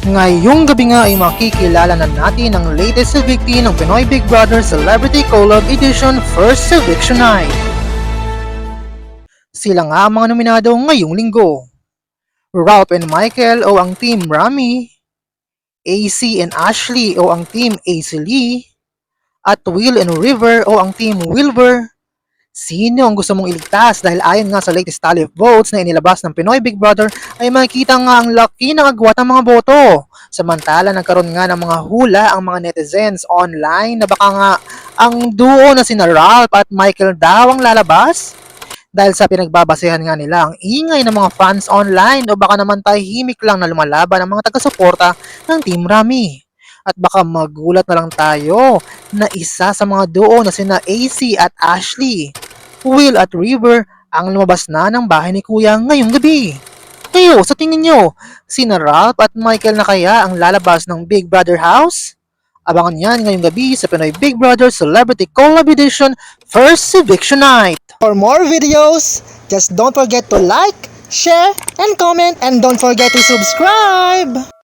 Ngayong gabi nga ay makikilala na natin ang latest evictee ng Pinoy Big Brother Celebrity Collab Edition First Eviction Night. Sila nga ang mga nominado ngayong linggo. Ralph and Michael o ang Team Rami, AC and Ashley o ang Team AC Lee, at Will and River o ang Team Wilbur. Sino ang gusto mong iligtas dahil ayon nga sa latest tally of votes na inilabas ng Pinoy Big Brother ay makikita nga ang laki ng agwat ng mga boto. Samantala nagkaroon nga ng mga hula ang mga netizens online na baka nga ang duo na sina Ralph at Michael daw ang lalabas. Dahil sa pinagbabasehan nga nila ang ingay ng mga fans online o baka naman tahimik lang na lumalaban ang mga taga-suporta ng Team Rami. At baka magulat na lang tayo na isa sa mga duo na sina AC at Ashley, Will at River ang lumabas na ng bahay ni Kuya ngayong gabi. Kayo, sa tingin nyo, sina Ralph at Michael na kaya ang lalabas ng Big Brother House? Abangan yan ngayong gabi sa Pinoy Big Brother Celebrity Collab Edition First Eviction Night. For more videos, just don't forget to like, share, and comment, and don't forget to subscribe!